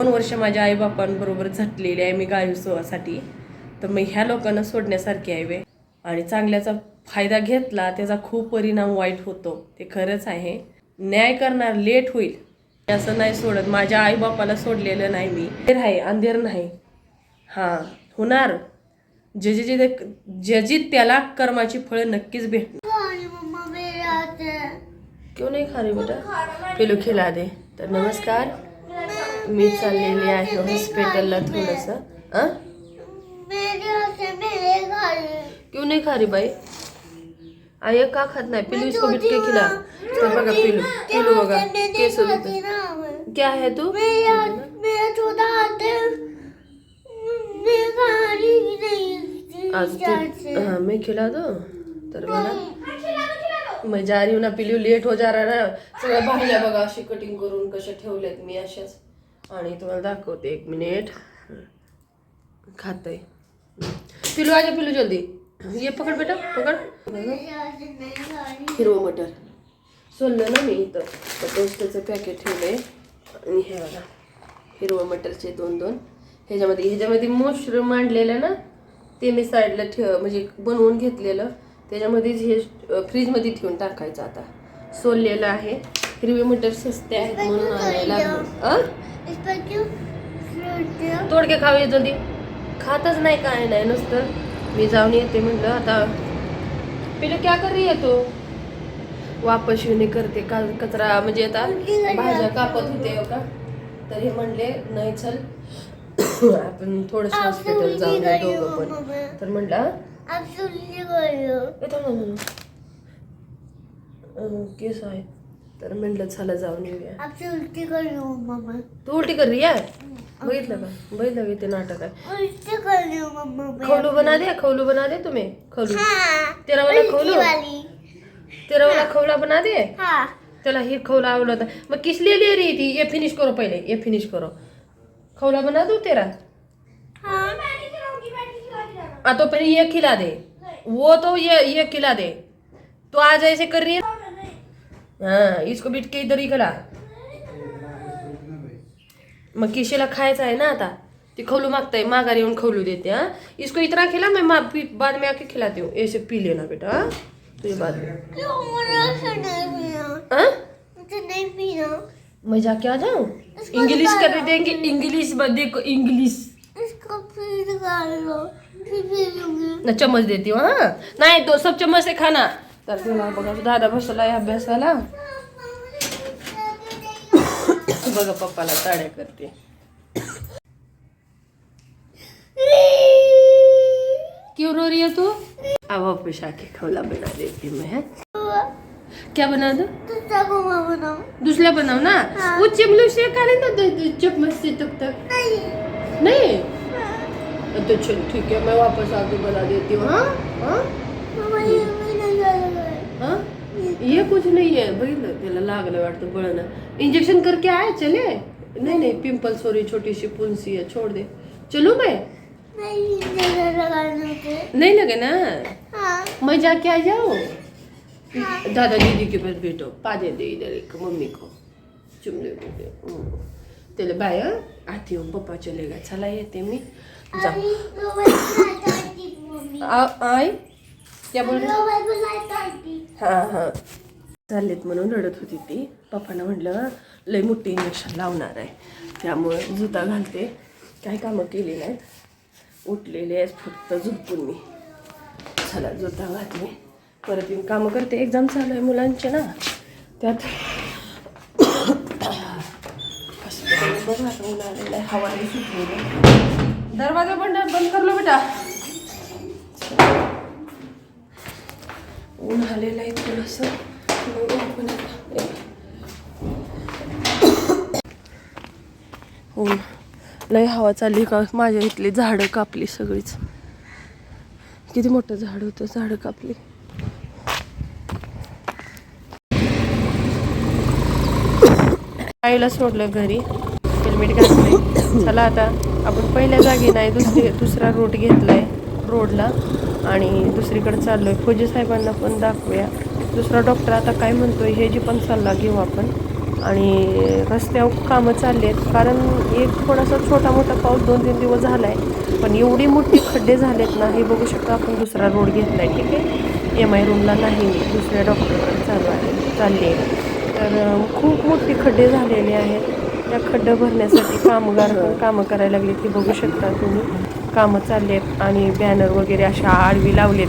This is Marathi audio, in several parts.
दोन वर्ष माझ्या आईबापांबरोबर झटलेली आहे मी गायोत्सवासाठी तर मग ह्या लोकांना सोडण्यासारखी आहे वे. आणि चांगल्याचा फायदा घेतला त्याचा खूप परिणाम वाईट होतो. ते खरंच आहे. न्याय करणार लेट होईल. असं नाही सोडत. माझ्या आईबापाला सोडलेलं नाही मी. अंधेर आहे अंधेर नाही. हां होणार. जे जे जे ज्याची त्याला कर्माची फळं नक्कीच भेटणार. क्यों नाही खा रही बेटा? पिलू खिला दे. तर नमस्कार. मी चाललेली आहे हॉस्पिटलला थोडंसं. अं? क्यों नहीं खा रही भाई आय का खात नाही? पिलू इसको बिट के खिला. तर बघा पिलू पिलू बघा. केस होते क्या है तू? आज तू हाँ मैं खिला दो? तर बघा मैं जा रही हूँ ना पिलू लेट हो जा रहा ना। सगळ्या भाज्या बघा अशी कटिंग करून कशा ठेवल्यात मी अशाच. आणि तुम्हाला दाखवते एक मिनिट. खाते पिलू आजा पिलू जल्दी. ये पकड बेटा पकड. हिरवं मटर. सोललं ना मी इथं. तर टोस्टचं पॅकेट ठेवलंय. आणि हे बघा हिरवं मटरचे दोन दोन. ह्याच्यामध्ये ह्याच्यामध्ये मशरूम मांडलेलं ना ते मी साईडला ठेव म्हणजे बनवून घेतलेलं. त्याच्यामध्येच हे फ्रीजमध्ये ठेवून टाकायचं आता. सोललेलं आहे. हिरवे मटर स्वस्त आहेत म्हणून आणायला तोडके खावे जल्दी. खातच नाही काय नाही नुसतं. मी जाऊन येते म्हटलं आता पिलं क्या कर रही है तू? वापस येऊन करते का कचरा म्हणजे आता भाज्या कापत होते हो का? तर हे म्हणले नाही चल. आपण थोडस हॉस्पिटल जाऊन दोघं पण. तर म्हटलं येतो केस आहे तर म्हटलं चला जाऊन येऊया. तू उलटी कर रही आहे बघितलं का? बघितलं का इथे नाटक आहे? खवलू बना दे खवलू बना दे तुम्हें खवलू. तेरा वाला खवलू? तेरा वाला खवला बना दे? त्याला हे खवला आवडला होता मग किस ले रही थी ये फिनिश करो पहले ये फिनिश करो. खवला बना दो तेरा. आ तो पहले ये खिला दे. वो तो ये ये खिला दे. तो आज ऐसे कर रही है? हाँ इसको बीट के इधर ही खिला मग किशेला खायचं आहे ना आता? ती खवलू मागताय माघारी येऊन खवलू देते हा? इसको इतना खिला मैं मा- बाद में आके खिलाती हूँ. ऐसे पी लेना बेटा हाँ? तुझे बाद में. हाँ? मैं जाके आ जाऊँ? इंग्लिश। कर देंगे इंग्लिश में देखो इंग्लिश ना चम्मच देती हूँ हाँ? नाही दो सब चम्मच से खाना. तर तुला बघा दादा बसला आहे अभ्यासाला. बघा पप्पाला टाळ्या करते. क्यों रो रही है तू? अब वापस आके खवला बना देती मैं हैं? क्या बना दो? दूसरा बनाओ ना? हाँ। वो चिमलू से खाने ना दो चम्मच से तब तक। नहीं। तो चल ठीक है मैं वापस आके बना देती हूँ हाँ हाँ? हाँ? ये कुछ नहीं है बघितलं त्याला लागलं वाटतं बळणं इंजेक्शन करके आए चले? नहीं नहीं पिंपल सॉरी छोटी सी पुंसी है छोड़ दे. चलो मैं नहीं लगे ना? हाँ। मैं जाके आ जाऊँ? दादा दीदी के पास बैठो पा दे इधर एक मम्मी को. चुमले हम्म. त्याला बाय आती हूँ पप्पा चलेगा. चला येते मी. जा. आ- आई? क्या बोल रहे? हां हां. चाललेत म्हणून रडत होती ती. पप्पानं म्हटलं लय मोठी इंजेक्शन लावणार आहे. त्यामुळे जुता घालते. काही कामं केली नाहीत. उठलेले आहेत फक्त झोपून मी. चला जुता घातली. परत येऊन कामं करते. एक्झाम चालू आहे मुलांचे ना. त्यात हॉस्पिटल बघा आता आहे. हवा दरवाजा बंद बंद करलो बेटा. झालेलं आहे थोडंसं. मग आपण लय हवा चालली का? माझ्या इथली झाडं कापली सगळीच. किती मोठं झाड होतं? झाडं कापली. आईला सोडलं घरी. हेल्मेट घातलंय. चला आता. आपण पहिल्या जागी नाही दुसरी दुसरा रूट घेतलाय. रोडला आणि दुसरीकडे चाललो फौजी साहेबांना पण दाखवूया. दुसरा डॉक्टर आता काय म्हणतो हे जी पण सल्ला घेऊ आपण. आणि रस्त्यावर कामं चालली आहेत. कारण एक थोडासा छोटा मोठा पाऊस दोन तीन दिवस झाला आहे पण एवढी मोठी खड्डे झालेत ना हे बघू शकता आपण दुसरा रोड घेतला आहे ठीक आहे? एम आय रूमला नाही मी. दुसऱ्या डॉक्टरकडे चालू आहे. चालली आहे. तर खूप मोठी खड्डे झालेले आहेत. त्या खड्डं भरण्यासाठी कामगार कामं करायला लागले ते बघू शकता तुम्ही. कामं चालली आहेत आणि बॅनर वगैरे अशा आडवी लावलेत.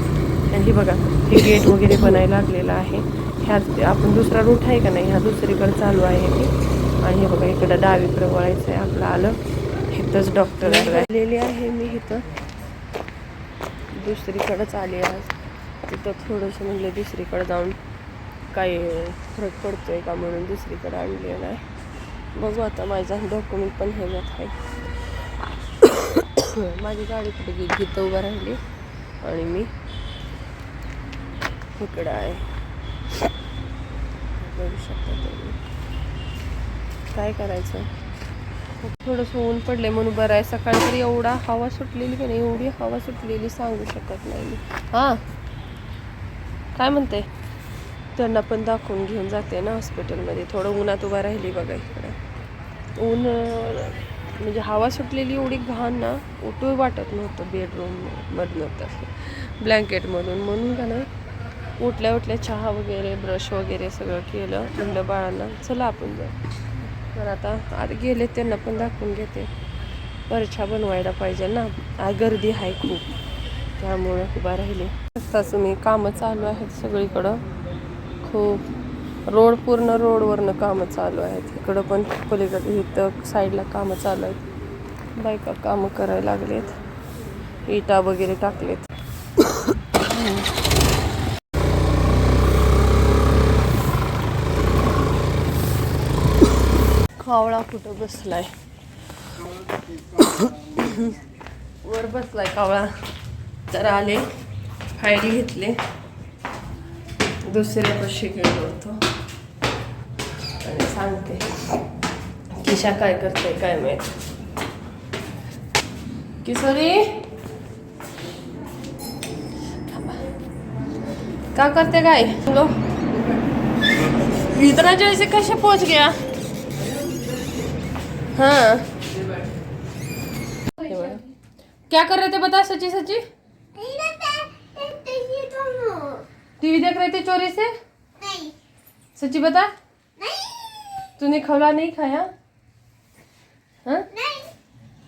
आणि हे बघा हे गेट वगैरे बनायला लागलेलं आहे. ह्याच आपण दुसरा रूट आहे का नाही? ह्या दुसरीकडे चालू आहे ते आणि हे बघा इकडं डावीकडे वळायचं आहे आपलं आलं. इथंच डॉक्टर आलेली आहे मी इथं. दुसरीकडेच आले आज तिथं थोडंसं म्हणलं दुसरीकडे जाऊन काय फरक पडतोय का म्हणून दुसरीकडे आणलेलं आहे. बघू आता माझा डॉक्युमेंट पण हे जात आहे. माझी गाडी कुठे गेली तिथं उभं राहिली. आणि मी इकडं आहे. बघू शकता तुम्ही. काय करायचं? थोडंसं ऊन पडले म्हणून बरं आहे. सकाळी तरी एवढा हवा सुटलेली की नाही एवढी हवा सुटलेली सांगू शकत नाही मी. हां. काय म्हणते? त्यांना पण दाखवून घेऊन जाते ना हॉस्पिटलमध्ये थोडं उन्हात उभा राहिली बघा इकडं. ऊन म्हणजे हवा सुटलेली एवढी घाण ना उठू वाटत नव्हतं बेडरूममधनं तर. ब्लँकेटमधून म्हणून का ना उठल्या उठल्या चहा वगैरे ब्रश वगैरे सगळं केलं म्हणलं बाळांना. चला आपण जाऊ. तर आता आता गेले त्यांना पण दाखवून घेते. परछा बनवायला पाहिजे ना. आज गर्दी आहे खूप. त्यामुळं उभा राहिले. आता तुम्ही कामं चालू आहेत सगळीकडं. खूप रोड पूर्ण रोडवरनं कामं चालू आहेत. इकडं पण पलीकडे इथं साईडला कामं चालू आहेत. बायका कामं करायला लागलेत. इटा वगैरे टाकलेत. कावळा कुठं बसलाय? वर बसलाय कावळा तर आले फायरी घेतले. दुसऱ्या पशी गेलो होतो. आणि करते काय माहित किशोरी क्या करते काय लो इतना कैसे पहुँच गया हाँ क्या कर रहे थे बता सची सच्ची टीवी देख रहे थे चोरी से सची बता तूने खवला नहीं खाया? हाँ?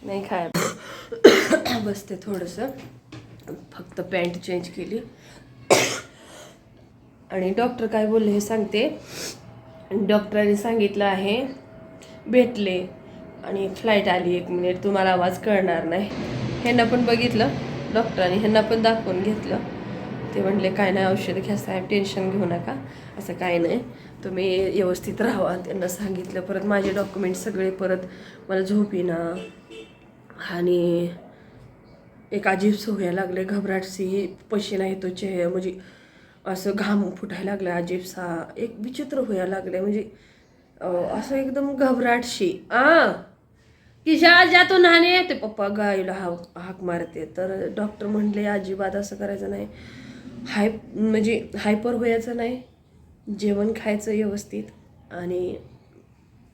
नाही. खाया. बसते थोडंसं. फक्त पॅन्ट चेंज केली. आणि डॉक्टर काय बोलले हे सांगते. डॉक्टरांनी सांगितलं आहे भेटले. आणि फ्लाईट आली एक मिनिट. तुम्हाला आवाज कळणार नाही. ह्यांना पण बघितलं. डॉक्टरांनी ह्यांना पण दाखवून घेतलं. ते म्हणले काय नाही औषध घ्या साहेब टेन्शन घेऊ नका. असं काय नाही. तुम्ही व्यवस्थित राहा. त्यांना सांगितलं परत माझे डॉक्युमेंट सगळे परत मला झोप येणं आणि एक अजीब सोया लागले घबराटसी पशिना येतो चेह म्हणजे असं घाम फुटायला लागला अजीबसा एक विचित्र व्हायला लागले म्हणजे असं एकदम घबराटशी. आ किशा जा तो ते पप्पा गायला हा हाक मारते. तर डॉक्टर म्हणले अजिबात असं करायचं नाही. हाय म्हणजे हायपर व्हायचं नाही जेवण खायचं व्यवस्थित आणि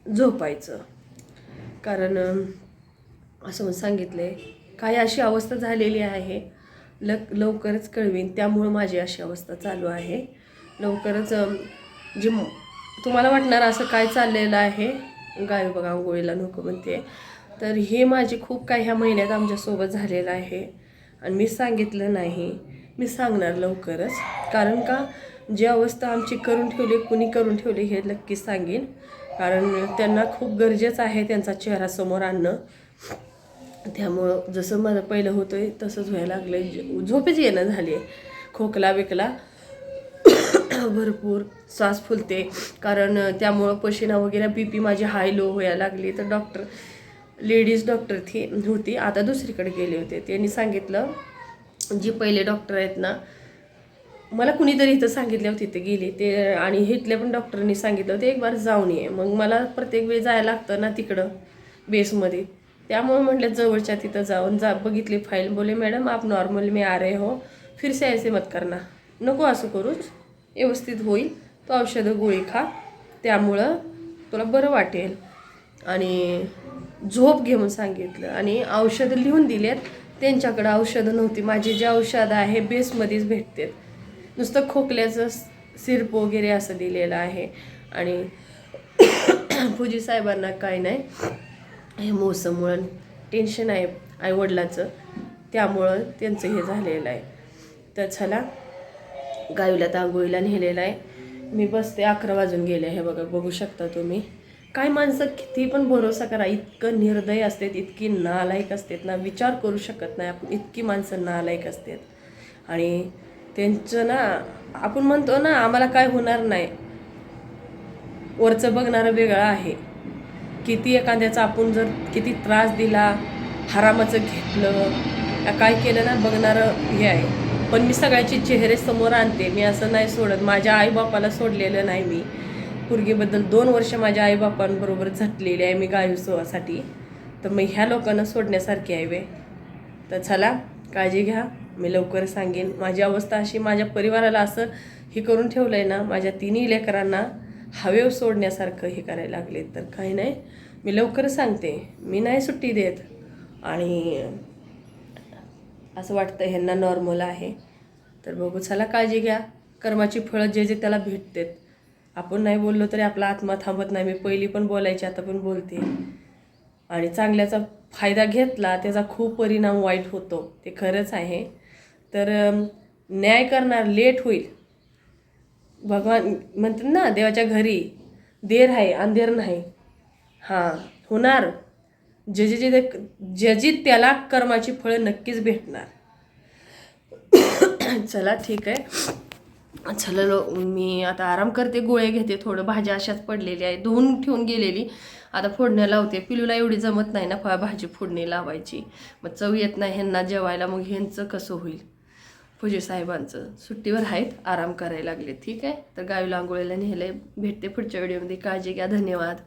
झोपायचं. कारण असं सांगितलं आहे काही अशी अवस्था झालेली आहे लक लवकरच कळवीन त्यामुळं माझी अशी अवस्था चालू आहे. लवकरच जे तुम्हाला वाटणार असं काय चाललेलं आहे गाय बघा आंघोळीला नको म्हणते. तर हे माझे खूप काही ह्या महिन्यात आमच्यासोबत झालेलं आहे. आणि मी सांगितलं नाही. मी सांगणार लवकरच. कारण का? जी अवस्था आमची करून ठेवली कुणी करून ठेवली हे नक्कीच सांगेन. कारण त्यांना खूप गरजेचं आहे त्यांचा चेहरा समोर आणणं. त्यामुळं जसं माझं पहिलं होतं आहे तसंच व्हायला लागलं झोपेच येणं झाली आहे खोकला बिकला. भरपूर श्वास फुलते. कारण त्यामुळं पशिना वगैरे बी पी माझी हाय लो व्हायला लागली. तर डॉक्टर लेडीज डॉक्टर ती होती. आता दुसरीकडे गेले होते. त्यांनी सांगितलं जे पहिले डॉक्टर आहेत ना मला कुणीतरी इथं सांगितले होते तिथे गेली ते आणि इथले पण डॉक्टरांनी सांगितलं होतं एक बार जाऊन ये. मग मला प्रत्येक वेळी जायला लागतं ना तिकडं बेसमध्ये त्यामुळे म्हटलं जवळच्या तिथं जाऊन जा बघितली फाईल बोले मॅडम आप नॉर्मल मी आ रहे हो फिर से ऐसे मत करना. नको असं करूच. व्यवस्थित होईल. तो औषधं गोळी खा. त्यामुळं तुला बरं वाटेल. आणि झोप घेऊन सांगितलं. आणि औषधं लिहून दिलेत. त्यांच्याकडं औषधं नव्हती. माझी जे औषधं आहे बेसमध्येच भेटते. नुसतं खोकल्याचं सिरप वगैरे असं दिलेलं आहे. आणि पूजी साहेबांना काय नाही. हे मोसममुळं टेन्शन आहे आईवडिलाचं. त्यामुळं त्यांचं हे झालेलं आहे. तर चला गावीला तांगोळीला नेलेलं आहे. मी बसते अकरा वाजून गेले हे बघा बघू शकता तुम्ही. काय माणसं किती पण भरोसा करा इतकं निर्दय असतात इतकी नालायक असतात ना विचार करू शकत नाही आपण इतकी माणसं नालायक असतात. आणि त्यांचं ना आपण म्हणतो ना आम्हाला काय होणार नाही. वरचं बघणारं वेगळं आहे. किती एखाद्याचा आपण जर किती त्रास दिला हरामाचं घेतलं काय केलं ना बघणारं हे आहे. पण मी सगळ्याचे चेहरे समोर आणते. मी असं नाही सोडत. माझ्या आईबापाला सोडलेलं नाही मी. पोरगीबद्दल दोन वर्ष माझ्या आईबापांबरोबर झटलेली आहे मी गायुत्सवासाठी तर मग ह्या लोकांना सोडण्यासारखी आहे वे. तर चला काळजी घ्या मी लवकर सांगेन. माझी अवस्था अशी माझ्या परिवाराला असं हे करून ठेवलं आहे ना माझ्या तिन्ही लेकरांना हवे सोडण्यासारखं हे करायला लागले तर काही नाही मी लवकर सांगते. मी नाही सुट्टी देत. आणि असं वाटतं ह्यांना नॉर्मल आहे. तर बघू चला काळजी घ्या. कर्माची फळं जे जे त्याला भेटतात आपण नाही बोललो तरी आपला आत्मा थांबत नाही. मी पहिली पण बोलायची आता पण बोलते. आणि चांगल्याचा फायदा घेतला त्याचा खूप परिणाम वाईट होतो. ते खरंच आहे. तर न्याय करणार लेट होईल. भगवान म्हणतात ना देवाच्या घरी देर आहे अंधेर नाही. हां होणार. जे जे जे त्याला कर्माची फळं नक्कीच भेटणार. चला ठीक आहे. चला मी आता आराम करते गोळे घेते थोडं भाज्या अशाच पडलेल्या आहे धुवून ठेवून गेलेली. आता फोडण्या लावते. पिलूला एवढी जमत नाही ना फळ भाजी फोडणी लावायची. मग चव येत नाही ह्यांना जेवायला. मग ह्यांचं कसं होईल? पूजे साहेबांचं. सुट्टीवर आहेत. आराम करायला लागले. ठीक आहे? तर गावीला आंघोळीला नेलं भेटते पुढच्या व्हिडिओमध्ये. काळजी घ्या. धन्यवाद.